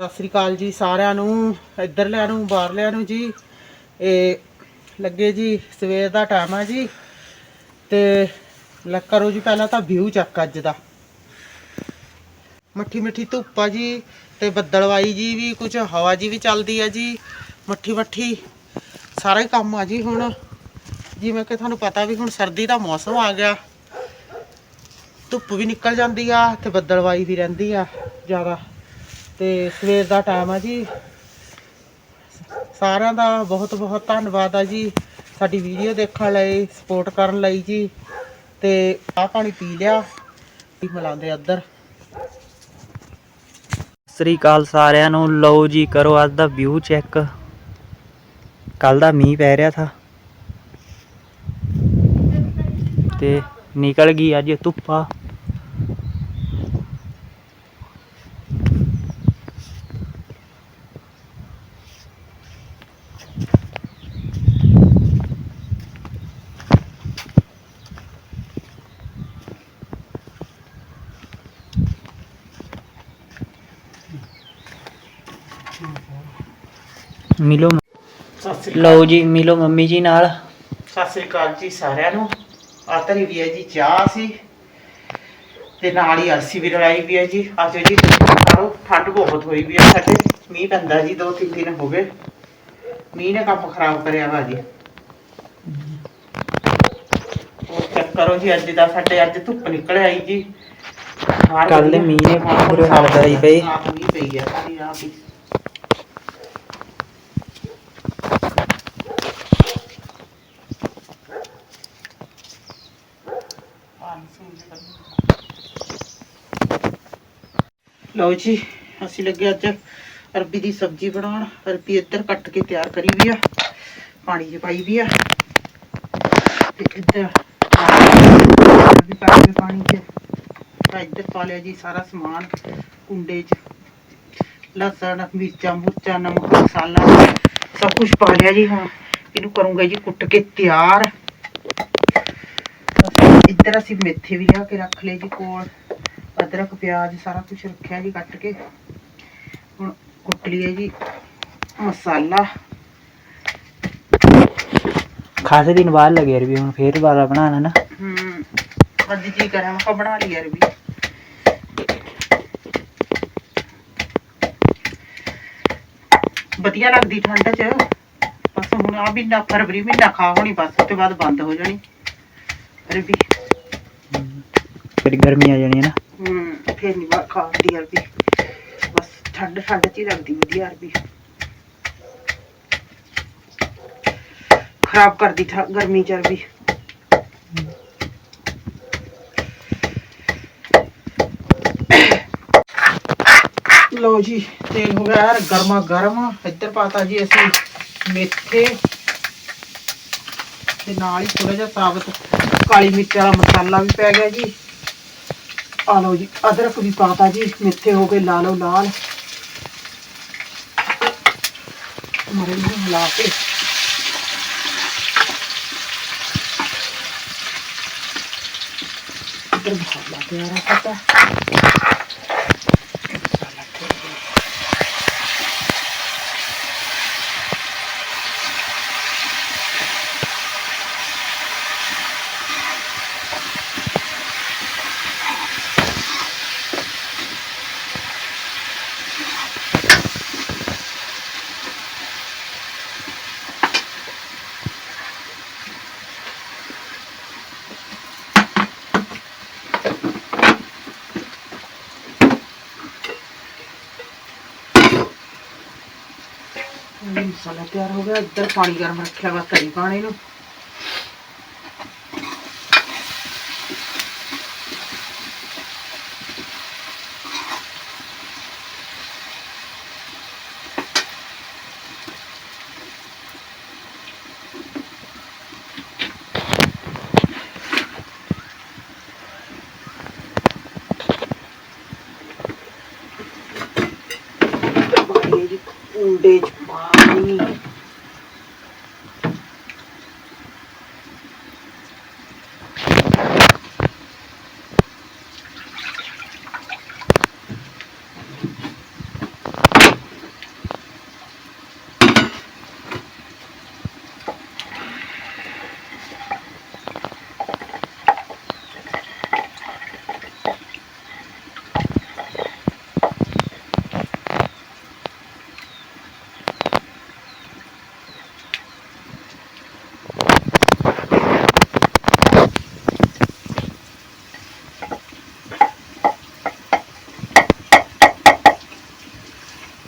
ਸਤਿ ਸ੍ਰੀ ਅਕਾਲ ਜੀ ਸਾਰਿਆਂ ਨੂੰ ਇੱਧਰਲਿਆਂ ਨੂੰ ਬਾਹਰਲਿਆਂ ਨੂੰ ਜੀ। ਇਹ ਲੱਗੇ ਜੀ, ਸਵੇਰ ਦਾ ਟਾਈਮ ਆ ਜੀ। ਤੇ ਲੈ ਕਰੋ ਜੀ, ਪਹਿਲਾਂ ਤਾਂ ਵਿਊ ਚੱਕ ਅੱਜ ਦਾ। ਮੱਠੀ ਮਿੱਠੀ ਧੁੱਪ ਆ ਜੀ, ਤੇ ਬੱਦਲਵਾਈ ਜੀ ਵੀ ਕੁਝ ਹਵਾ ਜੀ ਵੀ ਚੱਲਦੀ ਆ ਜੀ, ਮੱਠੀ ਮੱਠੀ। ਸਾਰਾ ਹੀ ਕੰਮ ਆ ਜੀ ਹੁਣ। ਜਿਵੇਂ ਕਿ ਤੁਹਾਨੂੰ ਪਤਾ ਵੀ ਹੁਣ ਸਰਦੀ ਦਾ ਮੌਸਮ ਆ ਗਿਆ। ਧੁੱਪ ਵੀ ਨਿਕਲ ਜਾਂਦੀ ਆ, ਤੇ ਬੱਦਲਵਾਈ ਵੀ ਰਹਿੰਦੀ ਆ ਜ਼ਿਆਦਾ। ਤੇ ਸਵੇਰ ਦਾ ਟਾਈਮ ਆ ਜੀ। ਸਾਰਿਆਂ ਦਾ ਬਹੁਤ ਬਹੁਤ ਧੰਨਵਾਦ ਆ ਜੀ। ਸਾਡੀ ਵੀਡੀਓ ਦੇਖਣ ਲਈ ਸਪੋਰਟ ਕਰਨ ਲਈ ਜੀ। ਤੇ ਆਹ ਪਾਣੀ ਪੀ ਲਿਆ। ਵੀ ਮਿਲਾਉਂਦੇ ਅੱਧਰ ਸ੍ਰੀ ਅਕਾਲ ਸਾਰਿਆਂ ਨੂੰ। ਲਓ ਜੀ, ਕਰੋ ਅੱਜ ਦਾ ਵਿਊ ਚੈੱਕ ਕੱਲ ਦਾ ਮੀਂਹ ਪੈ ਰਿਹਾ ਥਾ। ਤੇ ਨਿਕਲ ਗਈ ਅੱਜ ਧੁੱਪਾ। ਮਿਲੋ ਸਤਿ ਸ੍ਰੀ ਲਓ ਜੀ ਮਿਲੋ ਮੰਮੀ ਜੀ ਨਾਲ। ਸਤਿ ਸ੍ਰੀ ਅਕਾਲ ਜੀ ਸਾਰਿਆਂ ਨੂੰ। ਆਹ ਧਰੀ ਵੀ ਹੈ ਜੀ ਚਾਹ ਸੀ। ਤੇ ਨਾਲ ਹੀ ਅਲਸੀ ਵੀ ਰਲਾਈ ਵੀ ਹੈ ਜੀ। ਆਜੋ ਜੀ ਖਾਓ ਠੰਡ ਬਹੁਤ ਹੋਈ ਵੀ ਹੈ ਸਾਡੇ। ਮੀਂਹ ਪੈਂਦਾ ਜੀ ਦੋ ਤਿੰਨ ਦਿਨ ਹੋ ਗਏ। ਮੀਂਹ ਨੇ ਕੰਮ ਖਰਾਬ ਕਰਿਆ ਵਾ ਜੀ। ਉਹ ਚੈੱਕ ਕਰੋ ਜੀ ਅੱਜ ਦਾ ਸਾਡੇ ਅੱਜ ਧੁੱਪ ਨਿਕਲ ਆਈ ਜੀ। ਦੇ ਮੀਂਹ ਨੇ ਬੁਰੇ ਹਾਲ ਕਰਾਈ ਪਈ। ਰਾਤ ਮੀਂਹ ਪਈ ਆ ਸਾਰੀ ਰਾਤ ਹੀ। ਲਓ ਜੀ, ਅਸੀਂ ਲੱਗੇ ਅੱਜ ਅਰਬੀ ਦੀ ਸਬਜ਼ੀ ਬਣਾਉਣ। ਅਰਬੀ ਇੱਧਰ ਕੱਟ ਕੇ ਤਿਆਰ ਕਰੀ ਵੀ ਆ, ਪਾਣੀ 'ਚ ਪਾਈ ਵੀ ਆ। ਤੇ ਇੱਧਰ ਅਰਬੀ ਪਾ ਕੇ ਪਾਣੀ 'ਚ, ਤਾਂ ਇੱਧਰ ਪਾ ਲਿਆ ਜੀ ਸਾਰਾ ਸਮਾਨ, ਕੁੰਡੇ 'ਚ। ਲਸਣ, ਮਿਰਚਾਂ, ਮੁਰਚਾਂ, ਨਮਕ, ਮਸਾਲਾ, ਸਭ ਕੁਝ ਪਾ ਲਿਆ ਜੀ। ਹੁਣ ਇਹਨੂੰ ਕਰੂੰਗਾ ਜੀ ਕੁੱਟ ਕੇ ਤਿਆਰ। ਇੱਧਰ ਅਸੀਂ ਮੇਥੇ ਵੀ ਲਿਆ ਕੇ ਰੱਖ ਲਏ ਜੀ ਕੋਲ। ਅਦਰਕ ਪਿਆਜ਼ ਸਾਰਾ ਕੁਝ ਰੱਖਿਆ ਜੀ ਕੱਟ ਕੇ। ਹੁਣ ਕੁੱਟ ਲਈਏ ਜੀ ਮਸਾਲਾ। ਖਾਸੇ ਦਿਨ ਬਾਅਦ ਲੱਗੇ ਯਾਰ ਵੀ ਹੁਣ ਫੇਰ ਦੁਬਾਰਾ ਬਣਾਉਣਾ ਨਾ। ਹਮ ਅੱਜ ਜੀ ਕਰਾਂ ਮੈਂ ਕਿਹਾ ਬਣਾ ਲਈ ਅਰਬੀ ਵਧੀਆ ਲੱਗਦੀ ਠੰਡ 'ਚ। ਬਸ ਹੁਣ ਆ ਮਹੀਨਾ ਫਰਵਰੀ ਮਹੀਨਾ ਖਾ ਹੋਣੀ ਬਸ ਉਸ ਤੋਂ ਬਾਅਦ ਬੰਦ ਹੋ ਜਾਣੀ। ਅਰਬੀ ਫਿਰ ਗਰਮੀ ਆ ਜਾਣੀ ਹੈ ਨਾ। ਹਮ ਫੇਰ ਨਹੀਂ ਬਾ ਖਾਂਦੀ ਅਰਬੀ ਬਸ ਠੰਡ ਠੰਡ 'ਚ ਹੀ ਲੱਗਦੀ ਵਧੀਆ ਅਰਬੀ ਖਰਾਬ ਕਰਦੀ ਠ- ਗਰਮੀ 'ਚ ਅਰਬੀ ਲੋ ਜੀ ਤੇਲ ਹੋ ਗਿਆ ਯਾਰ ਗਰਮਾ ਗਰਮ। ਇੱਧਰ ਪਾਤਾ ਜੀ ਅਸੀਂ ਮੇਥੇ। ਤੇ ਨਾਲ ਹੀ ਥੋੜਾ ਜਿਹਾ ਸਾਬਤ ਕਾਲੀ ਮਿਰਚ ਵਾਲਾ ਮਸਾਲਾ ਵੀ ਪੈ ਗਿਆ ਜੀ। ਆ ਲਓ ਜੀ, ਅਦਰਕ ਵੀ ਪਾਤਾ ਜੀ, ਮੇਥੇ ਹੋ ਗਏ ਲਾਲੋ ਲਾਲ। ਮਰੇ ਨੂੰ ਮਿਲਾ ਕੇ। ਇੱਧਰ ਮਸਾਲਾ ਤਿਆਰ ਆ ਪਤਾ ਇਹ ਮਸਾਲਾ ਤਿਆਰ ਹੋ ਗਿਆ ਇੱਧਰ ਪਾਣੀ ਗਰਮ ਰੱਖਿਆ ਵਾ ਤਰੀ ਪਾਣੇ ਨੂੰ ਪਾਣੀ ਜੀ ਕੁੰਡੇ ਚ ਪਾਣੀ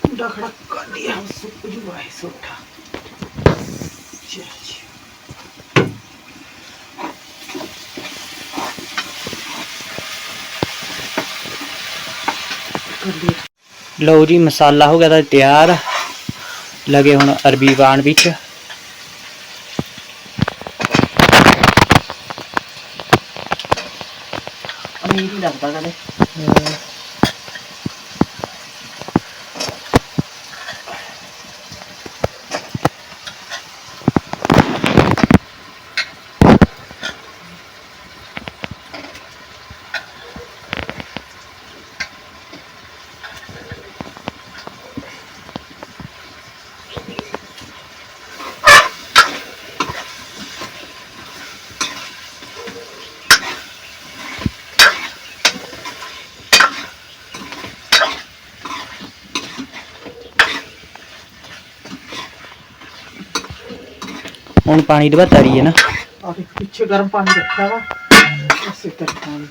ਚੁੰਡਾ ਖੜਾ ਕਰ ਲਿਆ ਸੁੱਕ ਜੂਆ ਹੈ ਸੋਠਾ ਚਲ ਜੀ ਕਰ ਲਿਆ ਲਓ ਜੀ ਮਸਾਲਾ ਹੋ ਗਿਆ ਤਾਂ ਤਿਆਰ। ਲਗੇ ਹੁਣ ਅਰਬੀ ਬਾਣ ਵਿੱਚ। ਅਮੀਰ ਹੀ ਲੱਗਦਾ ਕਦੇ। ਹੁਣ ਪਾਣੀ ਦੇ ਬਾਅਦ ਤਰੀ ਹੈ ਨਾ। ਆ ਦੇਖ, ਪਿੱਛੇ ਗਰਮ ਪਾਣੀ ਰੱਖਿਆ ਵਾ। ਅਸੀਂ ਤਰ੍ਹਾਂ ਪਾਣੀ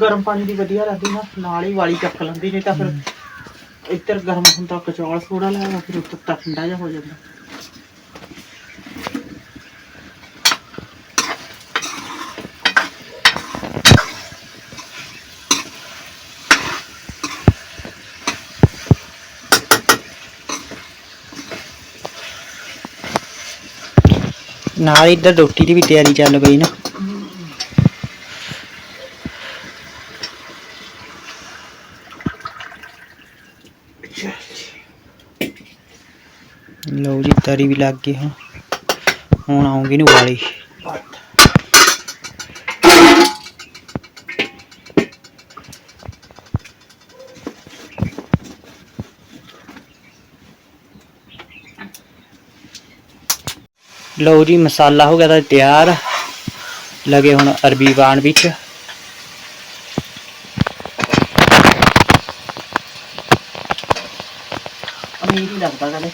ਗਰਮ ਪਾਣੀ ਦੀ ਵਧੀਆ ਰਹਿੰਦੀ ਨਾ, ਨਾਲ ਹੀ ਵਾਲੀ ਚੱਕ ਲੈਂਦੀ, ਨਹੀਂ ਤਾਂ ਫਿਰ ਇੱਧਰ ਗਰਮ ਹੁੰਦਾ, ਕਚੌਲ ਥੋੜਾ ਲੈਣਾ ਫਿਰ ਉੱਤੋਂ ਤਾਂ ਠੰਡਾ ਜਿਹਾ ਹੋ ਜਾਂਦਾ। ਨਾਲ ਇੱਧਰ ਰੋਟੀ ਦੀ ਵੀ ਤਿਆਰੀ ਚੱਲ ਪਈ ਨਾ। ਲਓ ਜੀ, ਤਰੀ ਵੀ ਲੱਗ ਗਈ ਹੁਣ। ਹੁਣ ਆਉਂਗੀ ਨੂੰ ਵਾਲੀ ਲਓ ਜੀ ਮਸਾਲਾ ਹੋ ਗਿਆ ਤਾਂ ਤਿਆਰ। ਲਗੇ ਹੁਣ ਅਰਬੀ ਬਾਣ ਵਿੱਚ। ਅਮੀਰ ਹੀ ਲੱਗਦਾ ਕਦੇ।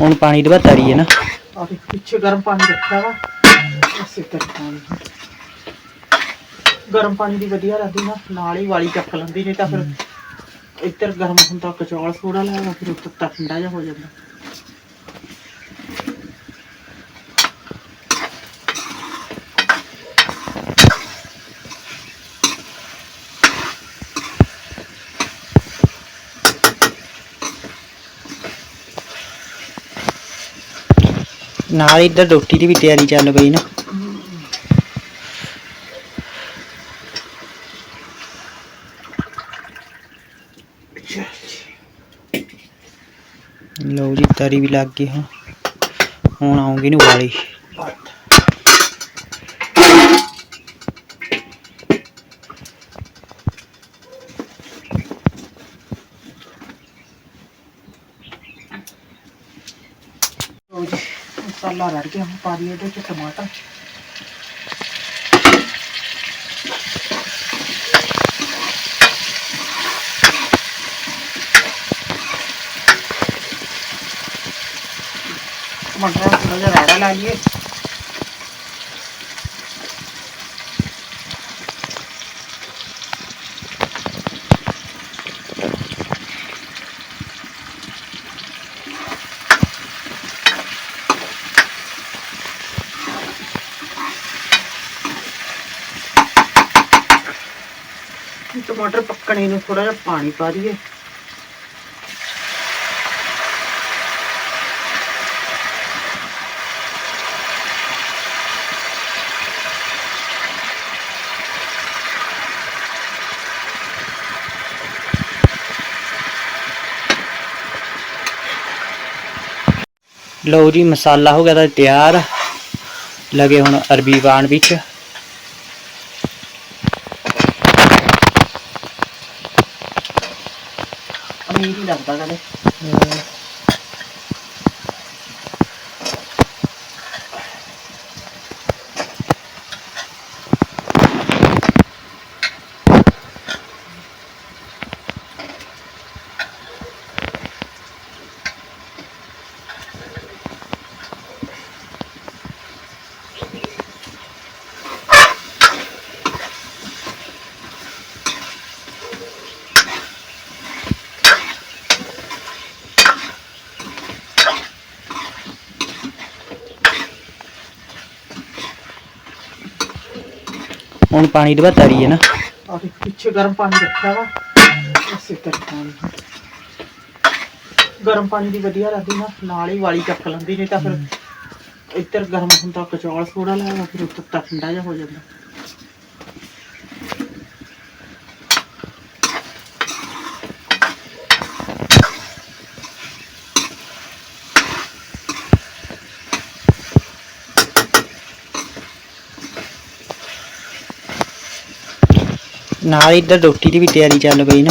ਹੁਣ ਪਾਣੀ ਦੇ ਤਰੀ ਹੈ ਨਾ। ਆ ਦੇਖ ਪਿੱਛੇ ਗਰਮ ਪਾਣੀ ਰੱਖਿਆ ਵਾ। ਇਸੇ ਤਰ੍ਹਾਂ ਪਾਣੀ। ਗਰਮ ਪਾਣੀ ਦੀ ਵਧੀਆ ਲੱਗਦੀ ਨਾ ਨਾਲ ਹੀ ਵਾਲੀ ਚੱਕ ਲੈਂਦੀ ਨਹੀਂ ਤਾਂ ਫਿਰ ਇੱਧਰ ਗਰਮ ਹੁੰਦਾ ਕਚੌਲ ਥੋੜਾ ਲੈਣਾ ਫਿਰ ਉੱਤੋਂ ਤਾਂ ਠੰਡਾ ਜਿਹਾ ਹੋ ਜਾਂਦਾ। ਨਾਲ ਇੱਧਰ ਰੋਟੀ ਦੀ ਵੀ ਤਿਆਰੀ ਚੱਲ ਪਈ ਨਾ। ਚੱਲ ਜੀ ਲਓ ਤਰੀ ਵੀ ਲੱਗ ਗਈ ਹੁਣ। ਹੁਣ ਆਉਂਗੀ ਨੂੰ ਵਾਲੀ ਮਸਾਲਾ ਰੜ ਗਿਆ, ਹੁਣ ਪਾ ਦਈਏ ਇਹਦੇ ਚ ਟਮਾਟਰ। ਟਮਾਟਰ ਥੋੜਾ ਜਿਹਾ ਰਾੜਾ ਲਾ ਲਈਏ। ਟਮਾਟਰ ਨੂੰ ਥੋੜਾ ਜਿਹਾ ਪਾਣੀ ਪਾ ਦਈਏ। ਲਓ ਜੀ, ਮਸਾਲਾ ਹੋ ਗਿਆ ਤਾਂ ਤਿਆਰ। ਲਗੇ ਹੁਣ ਅਰਬੀ ਬਾਣ ਵਿੱਚ। ਅਮੀਰ ਹੁਣ ਪਾਣੀ ਦੇ ਤਰੀ ਹੈ ਨਾ। ਆ ਦੇਖ, ਪਿੱਛੇ ਗਰਮ ਪਾਣੀ ਰੱਖਿਆ ਵਾ। ਇਸੇ ਤਰ੍ਹਾਂ ਗਰਮ ਪਾਣੀ ਦੀ ਵਧੀਆ ਰਹਿੰਦੀ ਨਾ, ਨਾਲ ਹੀ ਵਾਲੀ ਚੱਕ ਲੈਂਦੀ, ਨਹੀਂ ਤਾਂ ਫਿਰ ਇੱਧਰ ਗਰਮ ਹੁੰਦਾ, ਕਚੌਲ ਥੋੜਾ ਲਾਇਆ ਫਿਰ ਉੱਤੋਂ ਤਾਂ ਠੰਡਾ ਜਿਹਾ ਹੋ ਜਾਂਦਾ। ਨਾਲ ਇੱਧਰ ਰੋਟੀ ਦੀ ਵੀ ਤਿਆਰੀ ਚੱਲ ਪਈ ਨਾ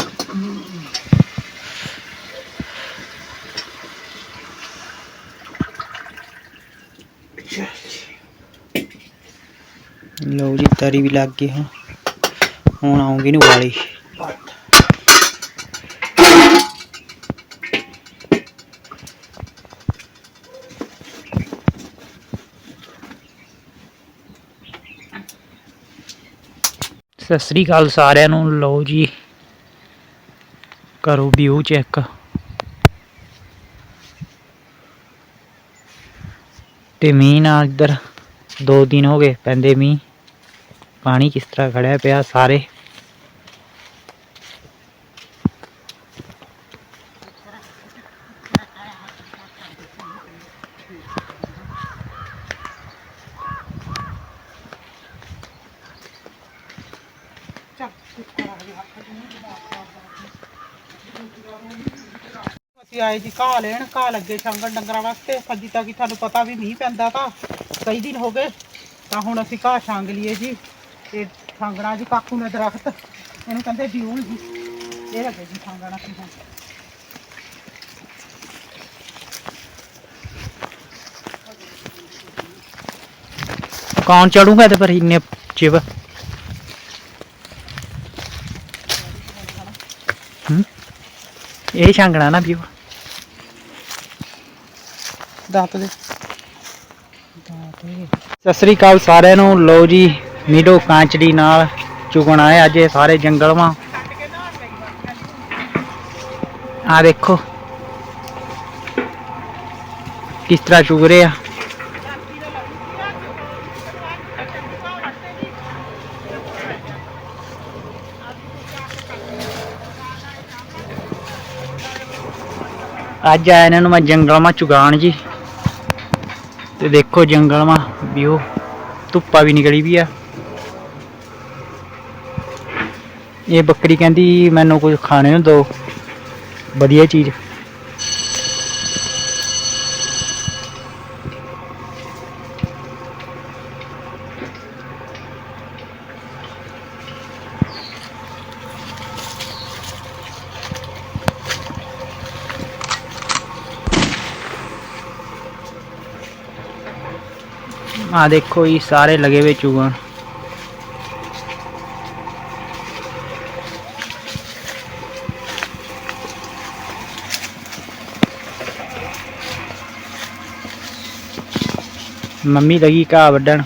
ਚੱਲ ਜੀ। ਲਓ ਜੀ, ਤਰੀ ਵੀ ਲੱਗ ਗਈ ਹੁਣ ਹੁਣ ਆਉਂਗੀ ਨੂੰ ਵਾਲੀ ਸਤਿ ਸ੍ਰੀ ਅਕਾਲ ਸਾਰਿਆਂ ਨੂੰ। ਲਓ ਜੀ, ਕਰੋ ਵਿਊ ਚੈੱਕ ਤੇ ਮੀਂਹ ਨਾਲ ਇੱਧਰ, ਦੋ ਦਿਨ ਹੋ ਗਏ ਪੈਂਦੇ ਮੀਂਹ। ਪਾਣੀ ਕਿਸ ਤਰ੍ਹਾਂ ਖੜਿਆ ਪਿਆ ਸਾਰੇ। ਅਸੀਂ ਆਏ ਜੀ ਘਾਹ ਲੈਣ, ਘਾਹ ਲੱਗੇ ਛਾਂਗਣ ਡੰਗਰਾਂ ਵਾਸਤੇ। ਅੱਜ ਤੱਕ ਹੀ ਤੁਹਾਨੂੰ ਪਤਾ ਵੀ ਮੀਂਹ ਪੈਂਦਾ ਤਾਂ ਕਈ ਦਿਨ ਹੋ ਗਏ, ਤਾਂ ਹੁਣ ਅਸੀਂ ਘਾਹ ਛਾਂਗ ਲਈਏ ਜੀ। ਤੇ ਛਾਂਗਣਾ ਜੀ ਕਾਕੂ ਨੇ ਦਰਖਤ, ਇਹਨੂੰ ਕਹਿੰਦੇ ਬਿਊਲ ਜੀ। ਇਹ ਲੱਗੇ ਜੀ ਛਾਂਗਣਾ ਅਸੀਂ ਹੁਣ। ਕੌਣ ਚੜੂਗਾ ਤੇ ਪਰ ਇੰਨੇ ਚਿਵ? ਹੂੰ? ਇਹ ਛਾਂਗਣਾ ਨਾ ਵਿਊ ਦਾਤ ਦੇ। ਸਤਿ ਸ੍ਰੀ ਅਕਾਲ ਸਾਰਿਆਂ ਨੂੰ। ਲੋ ਜੀ, ਮੀਡੋ ਕਾਂਚੜੀ ਨਾਲ ਚੁਗਣ ਆਏ। ਅੱਜ ਇਹ ਸਾਰੇ ਜੰਗਲ ਵਾਂ। ਆ ਦੇਖੋ, ਕਿਸ ਤਰ੍ਹਾਂ ਚੁਗ ਰਹੇ ਆ। ਅੱਜ ਆਇਆ ਇਹਨਾਂ ਨੂੰ ਮੈਂ ਜੰਗਲ ਮਾ ਚੁਗਾਣ ਜੀ। ਤੇ ਦੇਖੋ ਜੰਗਲ ਮਾ ਵਿਊ ਧੁੱਪਾ ਵੀ ਨਿਕਲੀ ਵੀ ਆ। ਇਹ ਬੱਕਰੀ ਕਹਿੰਦੀ, ਮੈਨੂੰ ਕੁਝ ਖਾਣੇ ਨੂੰ ਦਿਓ ਵਧੀਆ ਚੀਜ਼। ਆ ਦੇਖੋ ਜੀ ਸਾਰੇ ਲਗੇ ਹੋਏ ਚੁਗਣ। ਮੰਮੀ ਲਗੀ ਘਾਹ ਵੱਢਣ।